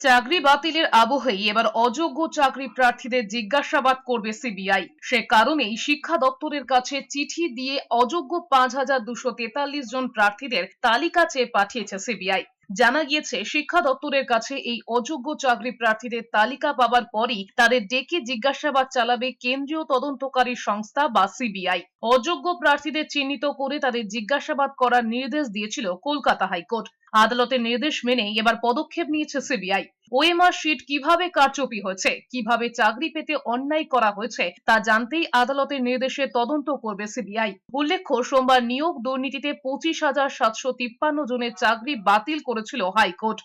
চাকরি বাতিলের আবহেই এবার অযোগ্য চাকরি প্রার্থীদের জিজ্ঞাসাবাদ করবে সিবিআই। সে কারণেই শিক্ষা দপ্তরের কাছে চিঠি দিয়ে অযোগ্য পাঁচ হাজার দুশো তেতাল্লিশ জন প্রার্থীদের তালিকা চেয়ে পাঠিয়েছে সিবিআই। জানা গিয়েছে, শিক্ষা দপ্তরের কাছে এই অযোগ্য চাকরি প্রার্থীদের তালিকা পাবার পরই তাদের ডেকে জিজ্ঞাসাবাদ চালাবে কেন্দ্রীয় তদন্তকারী সংস্থা বা সিবিআই। অযোগ্য প্রার্থীদের চিহ্নিত করে তাদের জিজ্ঞাসাবাদ করার নির্দেশ দিয়েছিল কলকাতা হাইকোর্ট। আদালতের নির্দেশ মেনে এবার পদক্ষেপ নিয়েছে সিবিআই। ওএমআর শিট কীভাবে কারচুপি হয়েছে, কীভাবে চাকরি পেতে অন্যায় করা হয়েছে, তা জানতেই আদালতের নির্দেশে তদন্ত করবে সিবিআই। উল্লেখ্য, সোমবার নিয়োগ দুর্নীতিতে পঁচিশ হাজার সাতশো তিপ্পান্ন জনের চাকরি বাতিল করেছিল হাইকোর্ট।